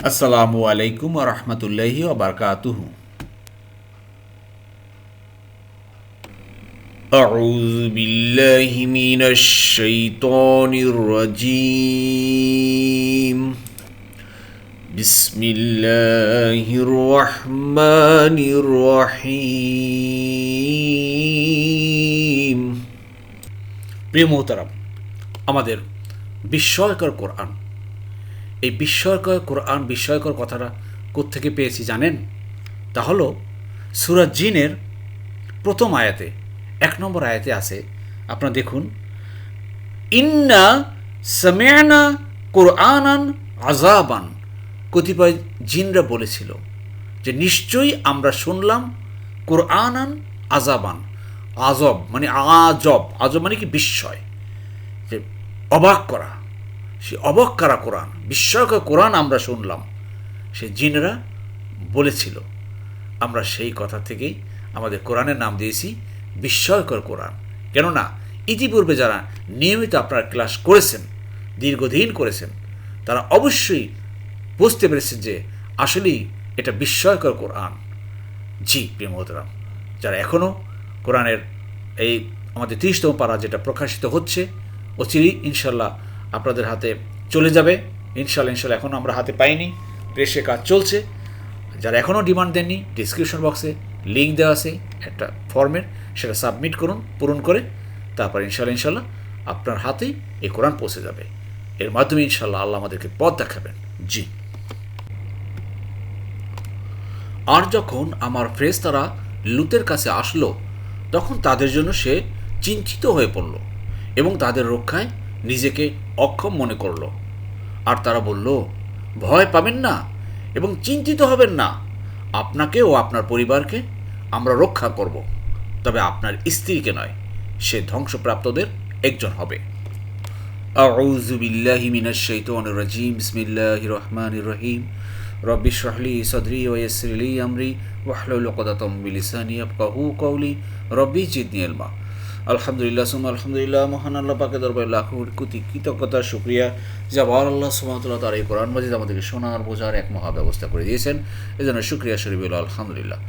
আসসালামু আলাইকুম রহমতুল্লাহি ওবরকাতুহু أعوذ بالله من الشيطان الرجيم بسم الله الرحمن الرحيم প্রিয় মোহতারাম আমাদের বিস্ময়কর কোরআন এই বিস্ময়কর কোরআন, বিস্ময়কর কথাটা কোত্থেকে পেয়েছি জানেন? তা হলো সুরাজ জিনের প্রথম আয়াতে, এক নম্বর আয়াতে আছে, আপনারা দেখুন, ইন্না সামেয়ানা কোরআনান আজাবান কতিপয় জিনরা বলেছিল যে, নিশ্চয়ই আমরা শুনলাম কোরআনান আজাবান আজব মানে আজব আজব মানে কি বিস্ময়? যে, অবাক করা। সে অবাক করা কোরআন? বিস্ময়কর কোরআন আমরা শুনলাম। সে জিনরা বলেছিল, আমরা সেই কথা থেকেই আমাদের কোরআনের নাম দিয়েছি, বিস্ময়কর কোরআন। কেননা, ইতিপূর্বে যারা নিয়মিত আপনার ক্লাস করেছেন, দীর্ঘদিন করেছেন, তারা অবশ্যই বুঝতে পেরেছেন যে আসলেই এটা বিস্ময়কর কোরআন। জি, প্রিয় মহতরাম যারা এখনও কোরআনের এই আমাদের তিরিশতম পাড়া যেটা প্রকাশিত হচ্ছে, অচিরেই ইনশাল্লাহ আপনাদের হাতে চলে যাবে। ইনশাল্লাহ ইনশাল্লাহ এখনও আমরা হাতে পাইনি। প্রেসে কাজ চলছে। যারা এখনও ডিমান্ড দেননি ডিসক্রিপশন বক্সে লিঙ্ক দেওয়া আছে একটা ফর্মের সেটা সাবমিট করুন, পূরণ করে, তারপর ইনশাল্লাহ ইনশাল্লাহ আপনার হাতেই এই কোরআন পৌঁছে যাবে। এর মাধ্যমে ইনশাল্লাহ আল্লাহ আমাদেরকে পথ দেখাবেন। জি। আর যখন আমার ফ্রেস্তারা লুতের কাছে আসলো, তখন তাদের জন্য সে চিন্তিত হয়ে পড়ল এবং তাদের রক্ষায় নিজেকে অক্ষম মনে করল আর তারা বলল ভয় পাবেন না এবং চিন্তিত হবেন না আপনাকে ও আপনার পরিবারকে আমরা রক্ষা করব তবে আপনার স্ত্রীকে নয় সে ধ্বংসপ্রাপ্তদের একজন হবে أعوذ بالله من الشيطان الرجيم بسم الله الرحمن الرحيم رب اشرح لي صدري ويسر لي أمري واحلل عقدة من لساني يفقهوا قولي ربي زدني علما আলহামদুলিল্লাহ সুম আলহামদুলিল্লাহ, মহান আল্লাহ পাকে দরবার লাখ কোটি কৃতজ্ঞতা শুক্রিয়া। যে আল্লাহ সুমতুল্লাহ তার এই কোরআন মাজিদ আমাদেরকে শোনার, বোঝার এক মহা ব্যবস্থা করে দিয়েছেন। এই জন্য শুক্রিয়া শরীফ আলহামদুলিল্লাহ।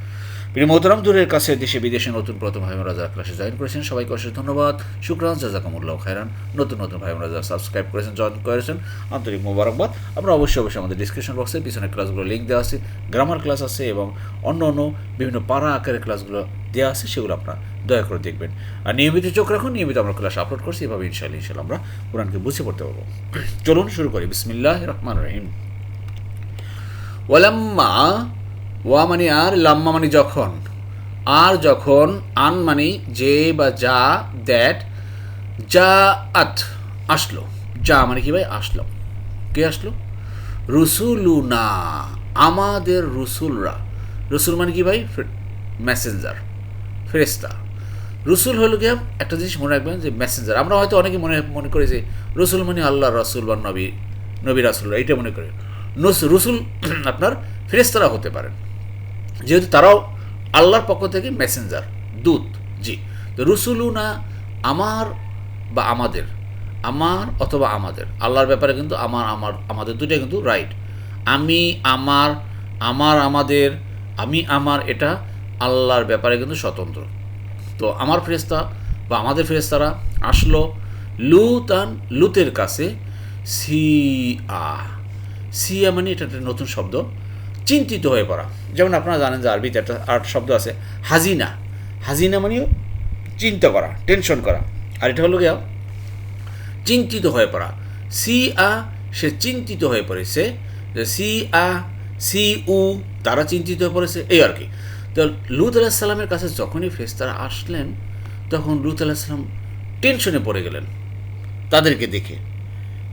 প্রিয় মোহতরাম, দূরের কাছে, দেশে, বিদেশে নতুন প্রথম ভাই যারা ক্লাসে জয়েন করেছেন। সবাইকে অশেষ ধন্যবাদ। শুক্রান, জাজাকামুল্লাহ খায়রান। নতুন নতুন ভাই যারা সাবস্ক্রাইব করেছেন জয়েন করেছেন। আন্তরিক মোবারকবাদ। আমরা অবশ্যই অবশ্যই আমাদের ডিসক্রিপশন বক্সে পিছনে ক্লাসগুলো লিঙ্ক দেওয়া আছে। গ্রামার ক্লাস আছে এবং অন্য অন্য বিভিন্ন পাড়া আকারের ক্লাসগুলো দেওয়া আছে, সেগুলো আপনারা দয়া করে দেখবেন। আর নিয়মিত চোখ রাখুন, নিয়মিত আমরা ক্লাস আপলোড করছি, এভাবে ইনশাল্লাহ ইনশাল্লাহ আমরা কোরআনকে বুঝে পড়তে পারব। চলুন শুরু করি। বিসমিল্লাহ রহমান রহিম। ওয়ালাম্মা, ওয়া মানে আর, লাম্মা মানে যখন। আর যখন, আন মানে যে বা যা, দ্যাট যা আত আসলো। যা মানে কি ভাই? আসলো। কে আসলো? রুসুলুনা, আমাদের রুসুলরা। রসুল মানে কি ভাই? মেসেঞ্জার। ফেরেস্তা রসুল হলো গিয়ে একটা জিনিস মনে রাখবেন যে মেসেঞ্জার আমরা হয়তো অনেকে মনে মনে করি যে রসুল মানে আল্লাহ, রসুল বা নবী নবী, রাসুল, এইটা মনে করি। রসুল আপনার ফেরেস্তারা হতে পারেন। যেহেতু তারাও আল্লাহর পক্ষ থেকে মেসেঞ্জার দূত, জি। তো রসুলুনা আমার বা আমাদের, আমার অথবা আমাদের। আল্লাহর ব্যাপারে কিন্তু আমার আমার, আমাদের দুটাই কিন্তু রাইট আমি, আমার আমার, আমাদের, আমি, আমার, এটা আল্লাহর ব্যাপারে কিন্তু স্বতন্ত্র। তো আমার ফেরেস্তা বা আমাদের ফেরেস্তারা আসলো লুতান, লুতের কাছে, সিয়া। সিয়া মানে এটা একটা নতুন শব্দ, চিন্তিত হয়ে পড়া। যেমন আপনারা জানেন যে আরবিতে একটা আর্ট শব্দ আছে, হাজিনা। হাজিনা মানে চিন্তা করা, টেনশন করা। আর এটা হলো গিয়া, চিন্তিত হয়ে পড়া। সি আ সে চিন্তিত হয়ে পড়েছে। যে সি আ সি উ তারা চিন্তিত হয়ে পড়েছে। এই আর কি। তো লুত আলাহিসাল্লামের কাছে যখনই ফেস্তারা আসলেন, তখন লুত আলাহিসাল্লাম টেনশনে পড়ে গেলেন তাদেরকে দেখে।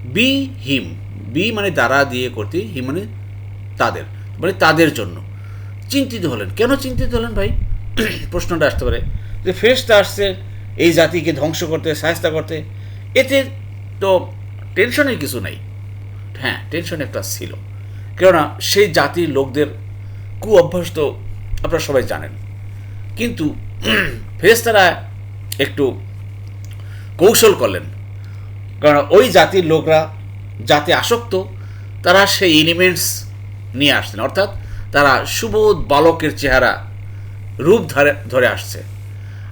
বি হিম, বি মানে দ্বারা দিয়ে করতে হিম মানে তাদের মানে তাদের জন্য। চিন্তিত হলেন। কেন চিন্তিত হলেন ভাই? প্রশ্নটা আসতে পারে। যে ফেরেস্তা আসছে, এই জাতিকে ধ্বংস করতে সাহস্তা করতে, এতে তো টেনশনের কিছু নেই। হ্যাঁ টেনশন একটা ছিল। কেননা সেই জাতির লোকদের কু অভ্যাস তো আপনারা সবাই জানেন। কিন্তু ফেরেস্তারা একটু কৌশল করলেন। কারণ ওই জাতির লোকরা যাতে আসক্ত, তারা সেই এলিমেন্টস নিয়ে আসছেন। অর্থাৎ তারা সুবোধ বালকের চেহারা রূপ ধরে ধরে আসছে।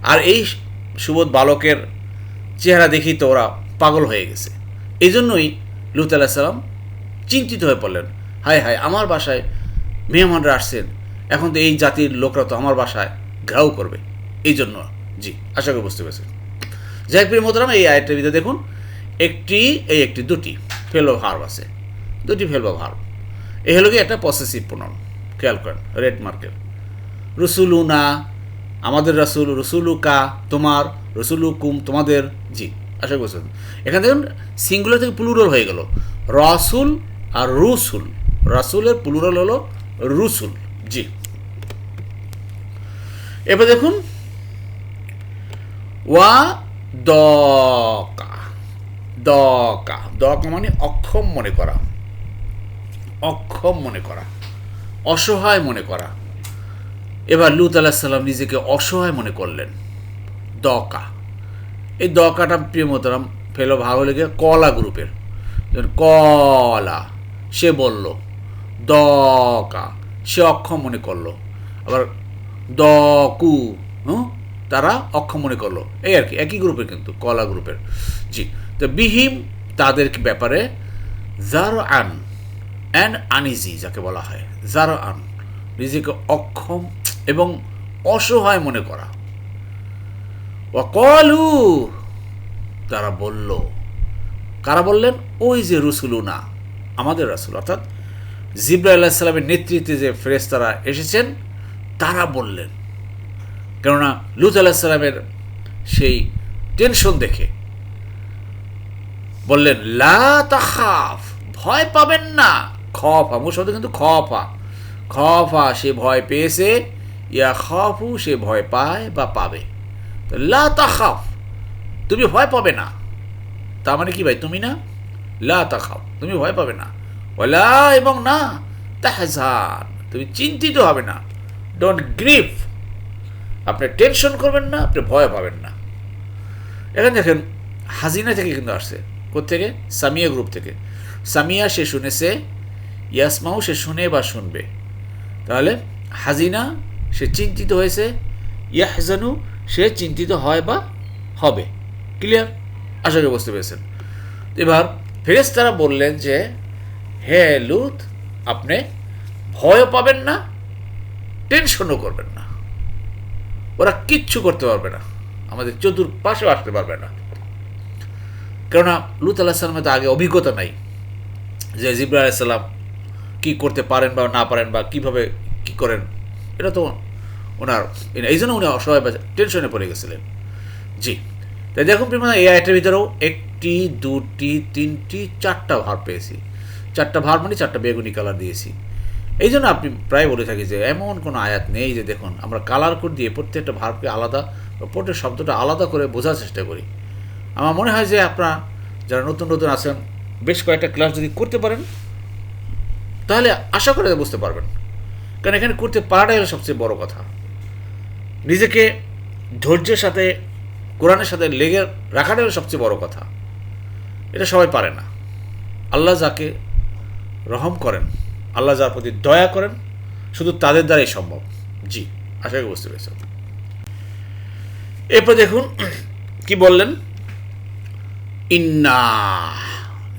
আর এই সুবোধ বালকের চেহারা দেখি তো ওরা পাগল হয়ে গেছে। এই জন্যই লুত আলাহ সাল্লাম চিন্তিত হয়ে পড়লেন। হায় হায়, আমার বাসায় মেহমানরা আসছেন। এখন তো এই জাতির লোকরা তো আমার বাসায় ঘাউ করবে। এই জন্য জি, আশা করি বুঝতে পেরেছেন প্রিয় মোতরাম এই আয়টার ভিতরে দেখুন। একটি, এই একটি, দুটি ফেলো ভার্ব আছে। দুটি ফেলব ভার্ব এই হলো কি একটা পসেসিভ প্রণন খেয়াল করেন রেড মার্কের রসুলুনা, আমাদের রাসুল, রসুলুকা, তোমার, রসুলুকুম, তোমাদের, জি, আশা করছেন এখানে দেখুন সিঙ্গুলার থেকে প্লুরাল হয়ে গেল। রসুল আর রুসুল। রাসুলের প্লুরাল হলো রুসুল। জি। এবার দেখুন। ওয়া দকা দকা দকা মানে অক্ষম মনে করা। অক্ষম মনে করা। অসহায় মনে করা। এবার লুত আলাহ সাল্লাম নিজেকে অসহায় মনে করলেন। দকা এই দকাটা প্রিয় ফেলো ভাগ হলে কলা গ্রুপের। কলা, সে বলল দকা সে অক্ষম মনে করল। আবার দকু হুম তারা অক্ষম মনে করল। এই আর কি, একই গ্রুপের কিন্তু, কলা গ্রুপের। জি, তো বিহিম তাদের ব্যাপারে? জার আন অ্যান্ড আনইজি যাকে বলা হয় জার আন নিজেকে অক্ষম এবং অসহায় মনে করা। ও কলু, তারা বলল, কারা বললেন? ওই যে রসুলুনা, আমাদের রাসুল, অর্থাৎ জিব্রা আল্লাহিসাল্লামের নেতৃত্বে যে ফেরেস্তারা এসেছেন, তারা বললেন, কেননা লুত আলাহিসাল্লামের সেই টেনশন দেখে বললেন, লা তাখাফ, ভয় পাবেন না। খফা মূল শব্দ কিন্তু খফা। খফা, সে ভয় পেয়েছে, ইয়া খফু, সে ভয় পায় বা পাবে। লা তাখাফ, তুমি ভয় পাবে না। তার মানে কি ভাই, তুমি না? লা তাখাফ, তুমি ভয় পাবে না। ওলা এবং না, তাহজান। তুমি চিন্তিত হবে না। ডোন্ট গ্রিফ আপনি টেনশন করবেন না, আপনি ভয় পাবেন না। এখানে দেখেন, হাজিনা থেকে কিন্তু আসছে। থেকে সামিয়া গ্রুপ থেকে। সামিয়া সে শুনেছে ইয়াসমাও সে শুনে বা শুনবে। তাহলে হাজিনা সে চিন্তিত হয়েছে, ইয়াহজানু সে চিন্তিত হয় বা হবে। ক্লিয়ার আশা করি বুঝতে পেরেছেন। এবার ফেরেস তারা বললেন যে হে লুত, আপনি ভয়ও পাবেন না, টেনশনও করবেন না। ওরা কিচ্ছু করতে পারবে না, আমাদের চতুর চতুর্পাশেও আসতে পারবে না। কেননা লুত আল্লাহ সাল্লামের তো আগে অভিজ্ঞতা নাই যে জিব্রা আলাইসাল্লাম কী করতে পারেন বা না পারেন বা কীভাবে কি করেন, এটা তো ওনার এই জন্য উনি অসহায় বা টেনশনে পড়ে গেছিলেন। জি, তাই দেখুন প্রিমা এই আইটের ভিতরেও একটি, দুটি, তিনটি, চারটা ভার পেয়েছি। চারটা ভার মানে চারটা বেগুনি কালার দিয়েছি। এই জন্য আপনি প্রায় বলে থাকি যে এমন কোনো আয়াত নেই যে দেখুন, আমরা কালার কোড দিয়ে প্রত্যেকটা ভার্বকে আলাদা প্রত্যেক শব্দটা আলাদা করে বোঝার চেষ্টা করি। আমার মনে হয় যে আপনারা যারা নতুন নতুন আছেন, বেশ কয়েকটা ক্লাস যদি করতে পারেন, তাহলে আশা করে বুঝতে পারবেন। কারণ এখানে করতে পারাটাই হলো সবচেয়ে বড় কথা। নিজেকে ধৈর্যের সাথে, কোরআনের সাথে লেগে রাখাটাই হলো সবচেয়ে বড় কথা। এটা সবাই পারে না। আল্লাহ যাকে রহম করেন। আল্লাহ যার প্রতি দয়া করেন, শুধু তাদের দ্বারাই সম্ভব। জি, আশা করি বুঝতে পেরেছেন। এরপর দেখুন, কি বললেন? ইন্না,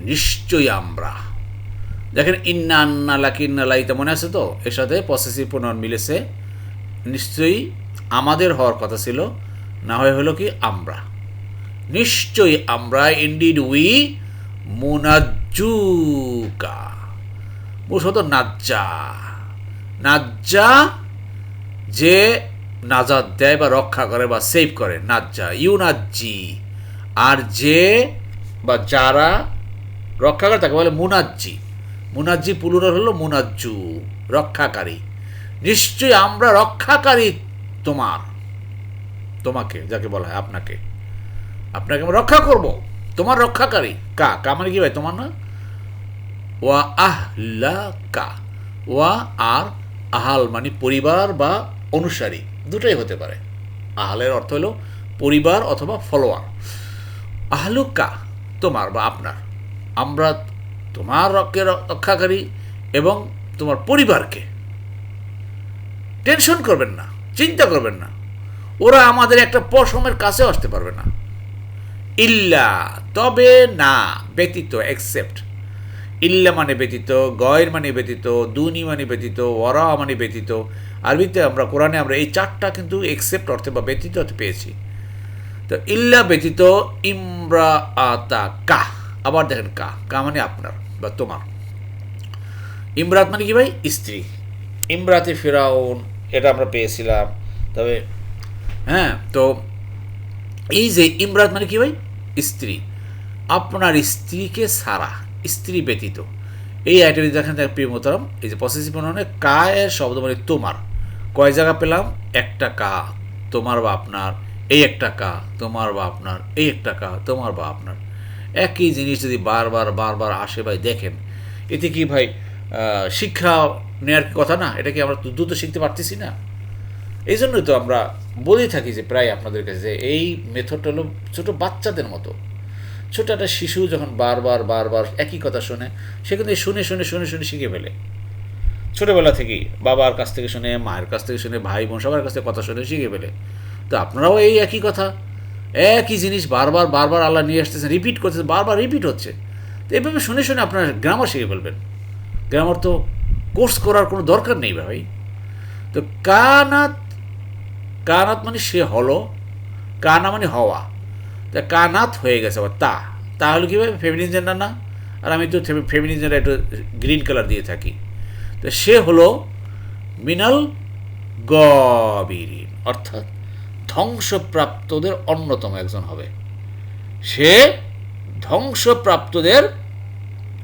নিশ্চয়ই আমরা। দেখেন, ইন্না, আন্না, লাকি, ইন্না লাইতে মনে আছে তো? এর সাথে পসেসিভ প্রণয়ন মিলেছে। নিশ্চয়ই আমাদের হওয়ার কথা ছিল, না হয় হলো কি আমরা। নিশ্চয়ই আমরা ইন্ডিড উই মুনাজুকা মূলত নাজ্জা। নাজ্জা যে নাজাদ দেয় বা রক্ষা করে বা সেভ করে, নাজ্জা, ইউনাজ্জি। আর যে বা যারা রক্ষা করে তাকে বলে মুনাজ্জি। মুনাজ্জি পুলুরাল হলো মুনাজ্জু, রক্ষাকারী। নিশ্চয়ই আমরা রক্ষাকারী তোমার, তোমাকে, যাকে বলা হয় আপনাকে। আপনাকে আমরা রক্ষা করব। তোমার রক্ষাকারী। কা কা মানে কি ভাই? তোমার না? ওয়া আহলা কা ওয়া আর আহাল মানে পরিবার বা অনুসারী, দুটোই হতে পারে। আহালের অর্থ হলো পরিবার অথবা ফলোয়ার আহলুকা, তোমার বা আপনার। আমরা তোমার রক্ষের রক্ষাকারী এবং তোমার পরিবারকে। টেনশন করবেন না, চিন্তা করবেন না। ওরা আমাদের একটা পশমের কাছে আসতে পারবে না। ইল্লা, তবে না, ব্যতীত অ্যাকসেপ্ট ইল্লা মানে ব্যতীত, গয়ের মানে ব্যতীত, দুনি মানে ব্যতীত ওরা মানে ব্যতীত। আরবিতে আমরা, কোরআনে আমরা এই চারটা কিন্তু এক্সেপ্ট অর্থে বা ব্যতীত অর্থে পেয়েছি। তো ইল্লা ব্যতীত ইমরা আতা কা আবার দেখেন কা কা মানে আপনার বা তোমার। ইমরাত মানে কি ভাই? স্ত্রী। ইমরাতে ফেরাউন, এটা আমরা পেয়েছিলাম। তবে হ্যাঁ তো এই যে ইমরাত মানে কি ভাই? স্ত্রী। আপনার স্ত্রীকে সারা। স্ত্রী ব্যতীত। এই আইটেমে দেখেন দেখ প্রিয় মোতারাম এই যে পসেসিভ প্রণয়নে কা এর শব্দ মানে তোমার। কয় জায়গা পেলাম? একটা কা, তোমার বা আপনার, এই একটা কা, তোমার বা আপনার, এই একটা কা, তোমার বা আপনার। একই জিনিস যদি বারবার বারবার আসে ভাই, দেখেন, এতে কি ভাই শিক্ষা নেওয়ার কথা না? এটা কি আমরা দ্রুত শিখতে পারতেছি না? এই জন্যই তো আমরা বলেই থাকি যে প্রায় আপনাদের কাছে যে এই মেথডটা হলো ছোটো বাচ্চাদের মতো। ছোট একটা শিশু যখন বারবার বারবার একই কথা শোনে, সে কিন্তু শুনে শুনে শুনে শুনে শিখে ফেলে। ছোটোবেলা থেকেই বাবার কাছ থেকে শুনে, মায়ের কাছ থেকে শুনে, ভাই বোন সবার কাছ থেকে কথা শুনে শিখে ফেলে। তো আপনারাও এই একই কথা। একই জিনিস বারবার বারবার আল্লাহ নিয়ে আসতেছেন রিপিট করতেছেন, বারবার রিপিট হচ্ছে। তো এইভাবে শুনে শুনে আপনারা গ্রামার শিখে ফেলবেন। গ্রামার তো কোর্স করার কোনো দরকার নেই ভাই। তো কানাত কানাত মানে সে হলো, কানা মানে হওয়া। তা কানাত হয়ে গেছে আবার, তা। তাহলে কীভাবে? ফেমিনিন জেন্ডার না? আর আমি তো ফেমিনিন জেন্ডার একটু গ্রিন কালার দিয়ে থাকি। তো সে হলো মিনাল গবিরিন। অর্থাৎ ধ্বংসপ্রাপ্তদের অন্যতম একজন হবে। সে ধ্বংসপ্রাপ্তদের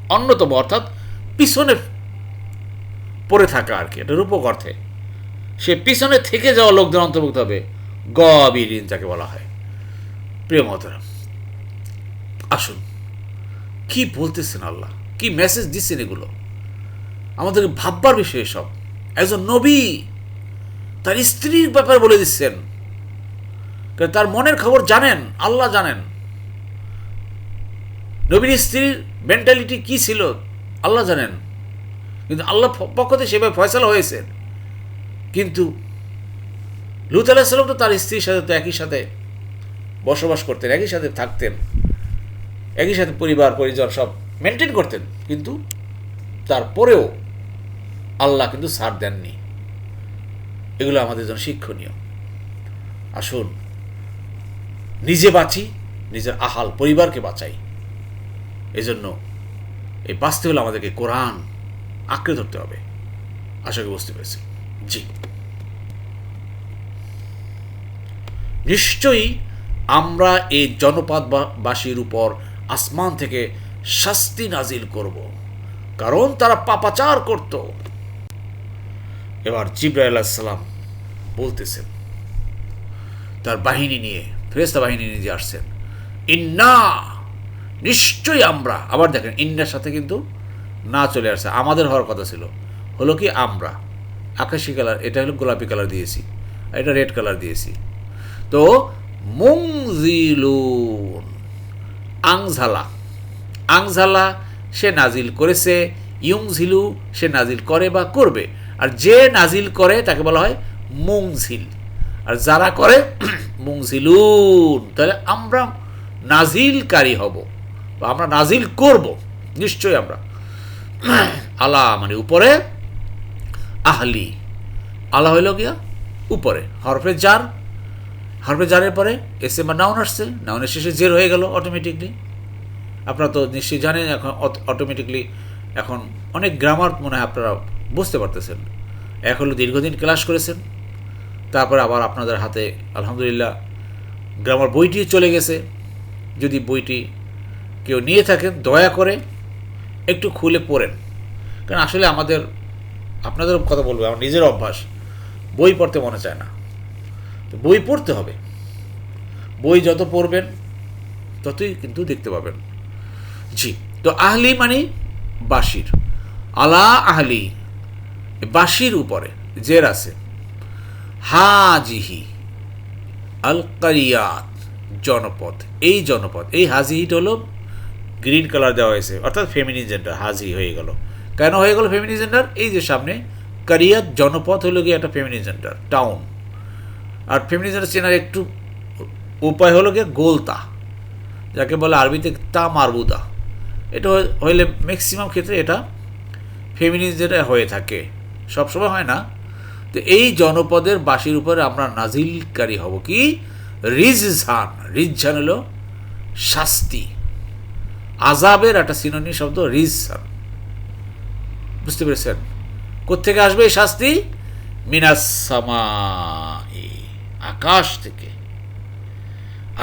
অন্যতম, অর্থাৎ পিছনে পড়ে থাকা আর কি, এটা রূপক অর্থে। সে পিছনে থেকে যাওয়া লোকদের অন্তর্ভুক্ত হবে গবিরিন যাকে বলা হয়। প্রিয় মহতরাম আসুন। কি বলতেছেন আল্লাহ? কি মেসেজ দিচ্ছেন এগুলো? আমাদেরকে ভাববার বিষয় সব একজন নবী তার স্ত্রীর ব্যাপারে বলে দিচ্ছেন। তার মনের খবর জানেন, আল্লাহ জানেন। নবীর স্ত্রীর মেন্টালিটি কি ছিল, আল্লাহ জানেন। কিন্তু আল্লাহ পক্ষ থেকে সেভাবে ফয়সলা হয়েছে। কিন্তু লুত আলাহিসাল্লাম তো তার স্ত্রীর সাথে তো একই সাথে বসবাস করতেন, একই সাথে থাকতেন, একই সাথে পরিবার, পরিজন সব মেনটেন করতেন। কিন্তু তারপরেও আল্লাহ কিন্তু ছাড় দেননি। এগুলো আমাদের জন্য শিক্ষণীয়। আসুন, নিজে বাঁচি, নিজের আহাল পরিবারকে বাঁচাই। এজন্য এই বাঁচতে হলে আমাদেরকে কোরআন আঁকড়ে ধরতে হবে। আশা করি বুঝতে পেরেছি। জি। নিশ্চয়ই আমরা এই জনপদবাসীর উপর আসমান থেকে শাস্তি নাজিল করব। কারণ তারা পাপাচার করত। এবার জিব্রাহ আলাহিসাল্লাম বলতেছেন, তার বাহিনী নিয়ে ফেরেস্তা বাহিনী নিয়ে যে আসছেন, ইন্না, নিশ্চয়ই আমরা। আবার দেখেন, ইন্নার সাথে কিন্তু না চলে আসছে। আমাদের হওয়ার কথা ছিল। হলো কি, আমরা। আকাশি কালার, এটা হলো গোলাপি কালার দিয়েছি। এটা রেড কালার দিয়েছি। তো মুংজিলুন আংঝালা আংঝালা সে নাজিল করেছে ইউংঝিলু সে নাজিল করে বা করবে। আর যে নাজিল করে, তাকে বলা হয় মুংঝিল আর যারা করে মুংঝিলুন তাহলে আমরা নাজিলকারী হব, বা আমরা নাজিল করব, নিশ্চয়ই আমরা। আলা মানে উপরে, আহলি। আলা হইল গিয়া উপরে। হরফে জার হরফে জারের পরে এস এম নাউন আসছে নাউনের শেষে জের হয়ে গেল অটোমেটিকলি আপনারা তো নিশ্চয়ই জানেন এখন অটোমেটিকলি এখন অনেক গ্রামার মনে হয় আপনারা বুঝতে পারতেছেন। এক হলো দীর্ঘদিন ক্লাস করেছেন, তারপরে আবার আপনাদের হাতে আলহামদুলিল্লাহ গ্রামার বইটি চলে গেছে। যদি বইটি কেউ নিয়ে থাকেন, দয়া করে একটু খুলে পড়েন। কারণ আসলে আমাদের, আপনাদের কথা বলব, আমার নিজের অভ্যাস, বই পড়তে মনে চায় না। তো বই পড়তে হবে। বই যত পড়বেন, ততই কিন্তু দেখতে পাবেন। জি, তো আহলি মানে বাসির আলা আহলি বাসির উপরে, জের আছে। হাজিহি আল কারিয়াত জনপদ। এই জনপদ, এই হাজিহিট হলো গ্রিন কালার দেওয়া হয়েছে, অর্থাৎ ফেমিনিন জেন্ডার, হাজি হয়ে গেল। কেন হয়ে গেল ফেমিনি জেন্ডার? এই যে সামনে, কারিয়াত, জনপদ হলো গিয়ে একটা ফেমিনি জেন্ডার, টাউন। আর ফেমিনি জেন্ডার চেনার একটু উপায় হলো গিয়ে গোলতা, যাকে বলে আরবিতে তা মারবুদা। এটা হইলে ম্যাক্সিমাম ক্ষেত্রে এটা ফেমিনিজেরা হয়ে থাকে। সবসময় হয় না। তো এই জনপদের বাসির উপরে আমরা নাজিলকারী হব কি? রিজঝান। রিজঝান হলো শাস্তি। আজাবের একটা সিনোনি শব্দ রিজঝান। বুঝতে পেরেছেন? কোত্থেকে আসবে এই শাস্তি? মিনাসামা আকাশ থেকে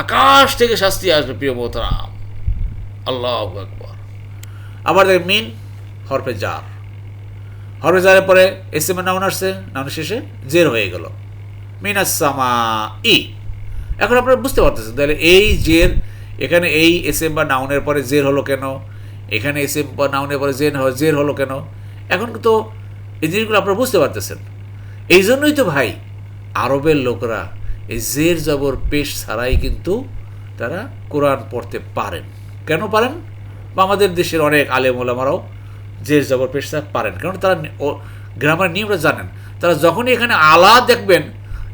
আকাশ থেকে শাস্তি আসবে, প্রিয় মোহতারাম। আল্লাহ আকবর। আবার দেখ মিন, হরফে জার। হরফে জারের পরে এস এম নাউন আসছে নাউনের শেষে জের হয়ে গেল। মিনাসামা ই এখন আপনারা বুঝতে পারতেছেন, তাহলে এই জের, এখানে এই এস এম বা নাউনের পরে জের হলো কেন? এখানে এস এম বা নাউনের পরে জেন জের হলো কেন? এখন তো এই জিনিসগুলো আপনারা বুঝতে পারতেছেন। এই জন্যই তো ভাই আরবের লোকরা এই জের জবর পেশ ছাড়াই কিন্তু তারা কোরআন পড়তে পারেন। কেন পারেন? বা আমাদের দেশের অনেক আলেম ওলামারাও জের জবর পেশ পারেন। কারণ তারা ও গ্রামার নিয়মটা জানেন। তারা যখনই এখানে আলা দেখবেন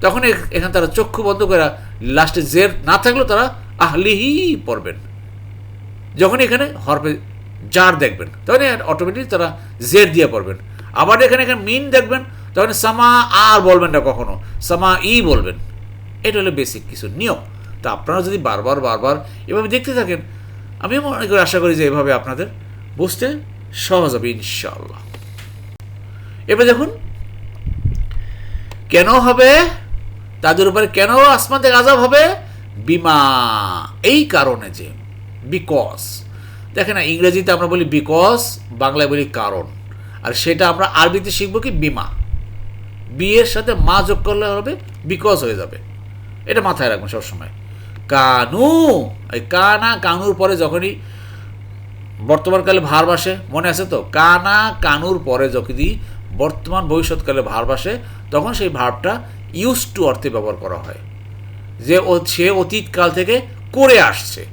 তখন এখানে তারা চক্ষু বন্ধ করে লাস্টে জের না থাকলেও তারা আহলিহি পড়বেন। যখন এখানে হরফে জার দেখবেন তখন অটোমেটিক তারা জের দিয়ে পড়বেন। আবার এখানে এখানে মিন দেখবেন তখন সামা আর বলবেন না কখনো, সামা ই বলবেন। এটা হলো বেসিক কিছু নিয়ম। তা আপনারা যদি বারবার বারবার এভাবে দেখতে থাকেন আমিও মনে করি, আশা করি যে এভাবে আপনাদের বুঝতে সহজ হবে ইনশাল্লাহ এবার দেখুন, কেন হবে? তাদের উপরে কেন আসমান থেকে আজাব হবে? বিমা, এই কারণে যে বিকজ দেখেন ইংরেজিতে আমরা বলি বিকজ বাংলায় বলি কারণ। আর সেটা আমরা আরবিতে শিখব কি? বিমা। বিয়ের সাথে মা যোগ করলে হবে বিকজ হয়ে যাবে। এটা মাথায় রাখবেন সবসময়। কানু, এই কানা কানুর পরে যখনই বর্তমানকালে ভার বাসে মনে আছে তো? কানা কানুর পরে যখনই বর্তমান ভবিষ্যৎকালে ভার বাসে তখন সেই ভার্বটা ইউজ টু অর্থে ব্যবহার করা হয়। যে ও, সে অতীতকাল থেকে করে আসছে।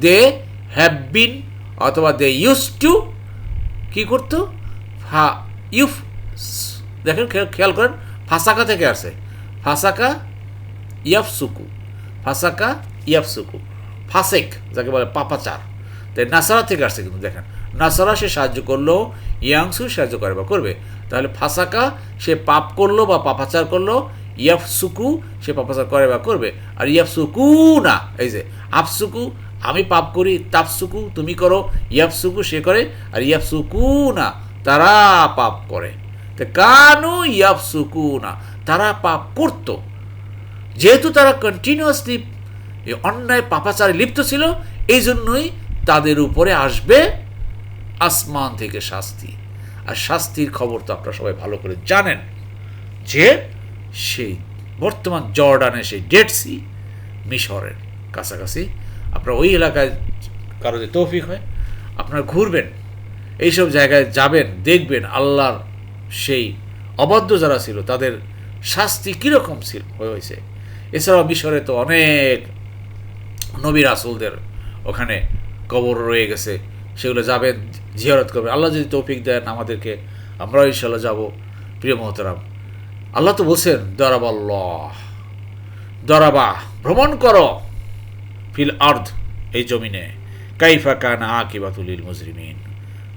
দে হ্যাভ বিন অথবা দে ইউজ টু কী করতো? ফা ইউফ দেখেন, খেয়াল- করেন, ফাসাকা থেকে আসে। ফাসাকা ইয়াফসুকু। ফাসাকা ইয়াফসুকু। ফাসেক, যাকে বলে পাপাচার। তাই নাসারা থেকে আসছে কিন্তু, দেখেন। নাসারা সে সাহায্য করল, ইয়াংসু সাহায্য করে বা করবে। তাহলে ফাসাকা সে পাপ করল বা পাপাচার করল, ইয়াফসুকু সে পাপাচার করে বা করবে। আর ইয়াফসুকু না, এই যে, আফসুকু, আমি পাপ করি তাপসুকু তুমি করো, ইয়াফসুকু সে করে, আর ইয়াফসুকু না, তারা পাপ করে। তা কানু ইয়াফসুকু না তারা পাপ করতো। যেহেতু তারা কন্টিনিউয়াসলি অন্যায় পাপাচারে লিপ্ত ছিল এই জন্যই তাদের উপরে আসবে আসমান থেকে শাস্তি। আর শাস্তির খবর তো আপনারা সবাই ভালো করে জানেন যে সেই বর্তমান জর্ডানে সেই ডেড সি মিশরের কাছাকাছি। আপনার ওই এলাকায় কারও যে তৌফিক হয়, আপনারা ঘুরবেন, এইসব জায়গায় যাবেন, দেখবেন আল্লাহর সেই অবাধ্য যারা ছিল, তাদের শাস্তি কীরকম ছিল? হয়েছে। এছাড়াও মিশরে তো অনেক নবী রাসুলদের ওখানে কবর রয়ে গেছে। সেগুলো যাবেন, জিয়ারত করবেন। আল্লাহ যদি তৌফিক দেন, আমাদেরকে আমরাও ইনশাল্লাহ যাব। প্রিয় মহতরাম, আল্লাহ তো বলছেন, দরাবাল্লাহ, দরাবা, ভ্রমণ করো ফিল আর্ধ এই জমিনে। কাইফা কানা আকিবাতুলিল মুজরিমিন।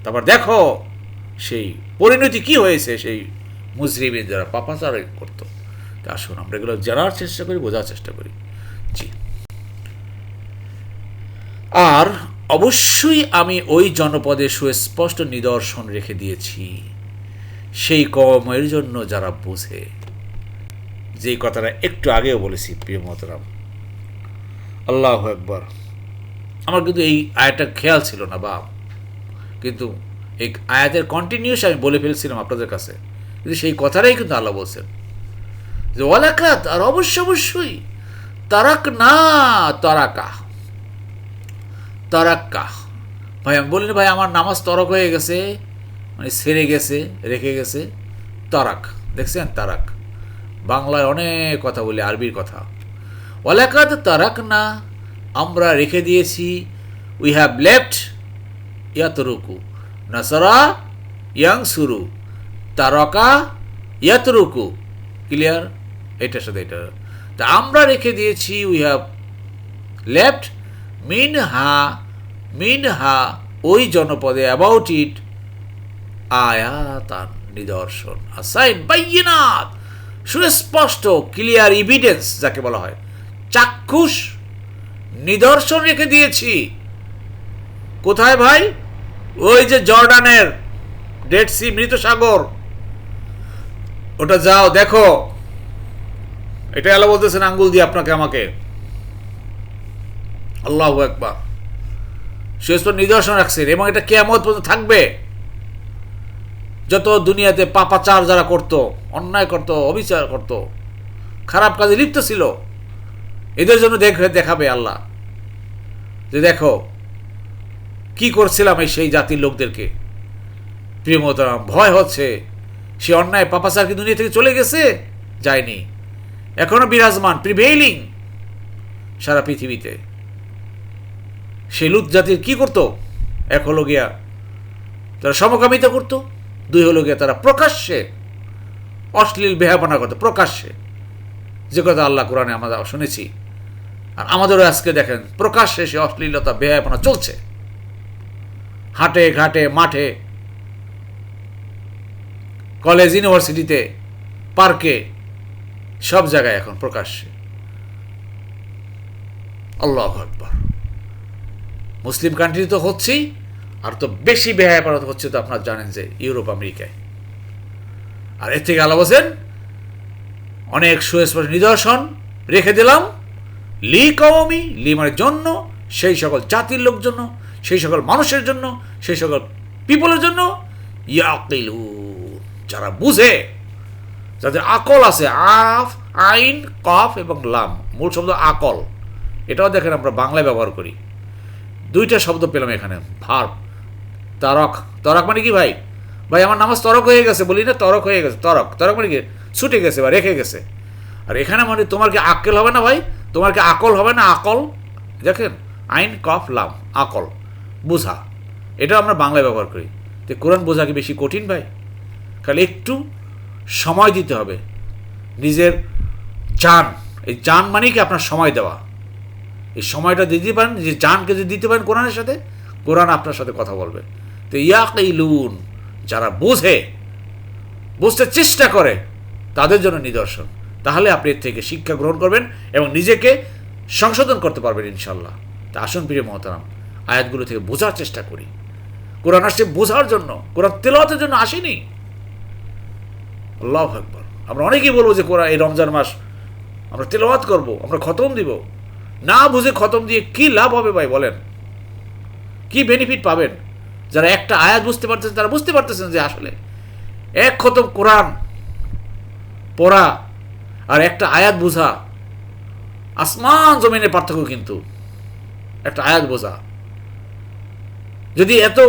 তারপর দেখো সেই পরিণতি কি হয়েছে সেই মুজরিমিন যারা পাপা পাপাচার করতো। তা আসুন, আমরা এগুলো জানার চেষ্টা করি, বোঝার চেষ্টা করি। জি। আর অবশ্যই আমি ওই জনপদে সুস্পষ্ট নিদর্শন রেখে দিয়েছি। সেই কমের জন্য যারা বোঝে। যেই কথাটা একটু আগেও বলেছি, প্রিয় মহতরাম। আল্লাহ একবার আমার কিন্তু এই আয়াতটা খেয়াল ছিল না বা কিন্তু এই আয়াতের কন্টিনিউস আমি বলে ফেলছিলাম আপনাদের কাছে। কিন্তু সেই কথাটাই কিন্তু আল্লাহ বলছেন। যে ওয়ালাকাত, আর অবশ্য অবশ্যই তারাক না তারাকা। তারাক্কা। ভাই, আমি বলিনি ভাই, আমার নামাজ তরক হয়ে গেছে মানে সেরে গেছে, রেখে গেছে, তারাক। দেখছেন? তারাক। বাংলায় অনেক কথা বলি, আরবির কথা। ওয়ালাকাত তারাক না আমরা রেখে দিয়েছি উই হ্যাভ লেফট ইয়াতরুকু। নাসারা ইয়াং সুরু, তারকা ইয়াতরুকু। ক্লিয়ার এটার সাথে এটা। তা আমরা রেখে দিয়েছি উই হ্যাভ লেফট মিন হা মিন হা ওই জনপদে অ্যাবাউট ইট আয়াতান, নিদর্শন আসাইন বাইনাত সুস্পষ্ট ক্লিয়ার ইভিডেন্স যাকে বলা হয়। চাক্ষুষ, নিদর্শন রেখে দিয়েছি। কোথায় ভাই? ওই যে জর্ডানের ডেড সি মৃত সাগর। ওটা যাও, দেখো। এটা আল্লাহ বলতেছেন, আঙ্গুল দিয়ে আপনাকে, আমাকে। আল্লাহ একবার সুস্পষ্ট নিদর্শন রাখছেন এবং এটা কেমন পর্যন্ত থাকবে। যত দুনিয়াতে পাপাচার যারা করত, অন্যায় করত, অবিচার করত, খারাপ কাজে লিপ্ত ছিল, এদের জন্য দেখে দেখাবে আল্লাহ। যে দেখো কি করছিলাম এই সেই জাতির লোকদেরকে? প্রিয় ভয় হচ্ছে। সে অন্যায় পাপাচার কি দুনিয়া থেকে চলে গেছে? যায়নি। এখনও বিরাজমান প্রিভেইলিং সারা পৃথিবীতে। সে লুত জাতির কি করতো? এক হলো গিয়া তারা সমকামিতা করতো, দুই হলো গিয়া তারা প্রকাশ্যে অশ্লীল বেহাপনা করতো, প্রকাশ্যে। যে কথা আল্লাহ কোরআনে আমরা শুনেছি। আর আমাদেরও আজকে দেখেন, প্রকাশ্যে সে অশ্লীলতা বেহাপনা চলছে। হাটে, ঘাটে, মাঠে। কলেজ, ইউনিভার্সিটিতে, পার্কে, সব জায়গায় এখন প্রকাশ্যে। আল্লাহ আকবর। মুসলিম কান্ট্রি তো হচ্ছেই, আর তো বেশি বেহায়াপনা হচ্ছে তো আপনার জানেন যে ইউরোপ, আমেরিকায়। আর এর থেকে আলো বলছেন, অনেক সুস্পষ্ট নিদর্শন রেখে দিলাম, লি কওমি লি মানে জন্য, সেই সকল জাতির লোক জন্য সেই সকল মানুষের জন্য, সেই সকল পিপলের জন্য ইয়াকিলু, যারা বুঝে, যাদের আকল আছে, আফ, আইন, কফ এবং লাম, মূল শব্দ আকল, এটাও দেখেন আমরা বাংলায় ব্যবহার করি। দুইটা শব্দ পেলাম এখানে ভার তরক তরক মানে কি ভাই? ভাই, আমার নামাজ তরক হয়ে গেছে, বলি না তরক হয়ে গেছে, তরক তরক মানে কি? ছুটে গেছে বা রেখে গেছে। আর এখানে মানে তোমার কি আক্কেল হবে না ভাই? তোমার কি আকল হবে না? আকল, দেখেন, আইন, কফ, লাম, আকল। বোঝা। এটা আমরা বাংলায় ব্যবহার করি। তো কোরআন বোঝা কি বেশি কঠিন ভাই? খালি একটু সময় দিতে হবে। নিজের জান, এই জান মানেই কি আপনার সময় দেওয়া। এই সময়টা দিতে পারেন যে জানকে যদি দিতে পারেন কোরআনের সাথে, কোরআন আপনার সাথে কথা বলবে। তো ইয়াক এই লুন যারা বোঝে, বুঝতে চেষ্টা করে, তাদের জন্য নিদর্শন। তাহলে আপনি এর থেকে শিক্ষা গ্রহণ করবেন এবং নিজেকে সংশোধন করতে পারবেন ইনশাল্লাহ। তা আসুন প্রিয় মহতারাম। আয়াতগুলো থেকে বোঝার চেষ্টা করি। কোরআন আসছে বোঝার জন্য, কোরআন তেলাওয়াতের জন্য আসেনি। আল্লাহ আকবর। আমরা অনেকেই বলব যে কোরআন, এই রমজান মাস আমরা তেলাওয়াত করব, আমরা খতম দিব। না বুঝে খতম দিয়ে কি লাভ হবে ভাই বলেন? কি বেনিফিট পাবেন? যারা একটা আয়াত বুঝতে পারতেছেন তারা বুঝতে পারতেছেন যে আসলে এক খতম কোরআন পড়া আর একটা আয়াত বোঝা, আসমান জমিনের পার্থক্য কিন্তু। একটা আয়াত বোঝা। যদি এত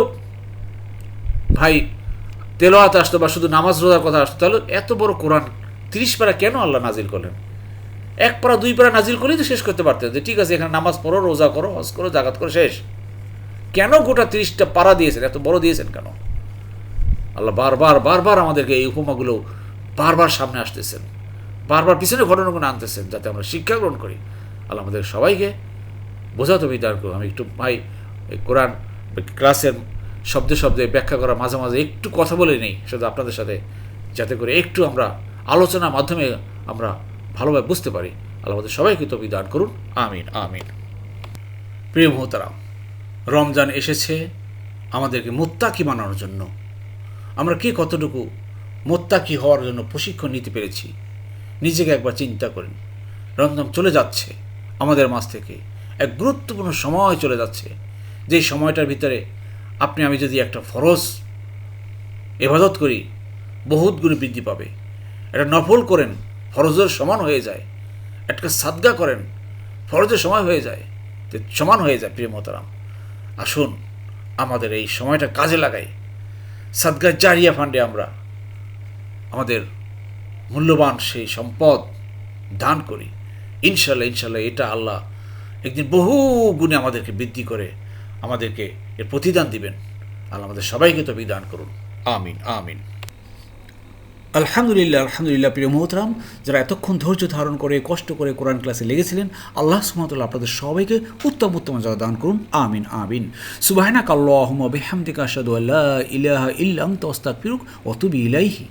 ভাই তেলোয়াত আসতো বা শুধু নামাজ রোজার কথা আসতো, তাহলে এত বড় কোরআন তিরিশ পারা কেন আল্লাহ নাজিল করলেন? এক পারা, দুই পারা নাজিল করলেই তো শেষ করতে পারতেন যে ঠিক আছে, এখানে নামাজ পড়ো, রোজা করো, হজ করো জাগাত করো, শেষ। কেন গোটা তিরিশটা পারা দিয়েছেন? এত বড় দিয়েছেন কেন? আল্লাহ বারবার বারবার আমাদেরকে এই উপমাগুলো বারবার সামনে আসতেছেন। বারবার পিছনে ঘটনাগুলো আনতেছেন যাতে আমরা শিক্ষা গ্রহণ করি। আল্লাহ আমাদের সবাইকে বোঝাতে বিদার আমি একটু ভাই কোরআন ক্লাসের শব্দে শব্দে ব্যাখ্যা করা, মাঝে মাঝে একটু কথা বলে নেই শুধু আপনাদের সাথে, যাতে করে একটু আমরা আলোচনার মাধ্যমে আমরা ভালোভাবে বুঝতে পারি। আল্লাহ আমাদের সবাইকে তো বিদান করুন। আমিন আমিন। প্রিয় মোহতারাম, রমজান এসেছে আমাদেরকে মোত্তাকি বানানোর জন্য। আমরা কি কতটুকু মোত্তাকি হওয়ার জন্য প্রশিক্ষণ নিতে পেরেছি, নিজেকে একবার চিন্তা করেন। রমজান চলে যাচ্ছে, আমাদের মাঝ থেকে। এক গুরুত্বপূর্ণ সময় চলে যাচ্ছে যেই সময়টার ভিতরে আপনি, আমি যদি একটা ফরজ এবাদত করি, বহুত গুণে বৃদ্ধি পাবে। একটা নফল করেন, ফরজের সমান হয়ে যায়। একটা সাদগা করেন, ফরজের সময় হয়ে যায়। সমান হয়ে যায়, প্রিয় মতারাম আসুন, আমাদের এই সময়টা কাজে লাগাই। সাদগা জারিয়া ফান্ডে আমরা আমাদের মূল্যবান সেই সম্পদ দান করি। ইনশাল্লাহ ইনশাল্লাহ এটা আল্লাহ একদিন বহু গুণে আমাদেরকে বৃদ্ধি করে আমাদেরকে এর প্রতিদান দিবেন। আল্লাহ আমাদের সবাইকে তো বিধান করুন। আমিন আমিন। আলহামদুলিল্লাহ আলহামদুলিল্লাহ প্রিয় মোহতরাম যারা এতক্ষণ ধৈর্য ধারণ করে কষ্ট করে কোরআন ক্লাসে লেগেছিলেন আল্লাহ সুমতুল্লাহ আপনাদের সবাইকে উত্তম উত্তম যা দান করুন। আমিন আমিন। সুবাহনা কাল্লাহম বেহামদিকা আসাদু আল্লাহ ইলাহা ইল্লাম তস্তাক ফিরুক অতুবি ইলাইহি।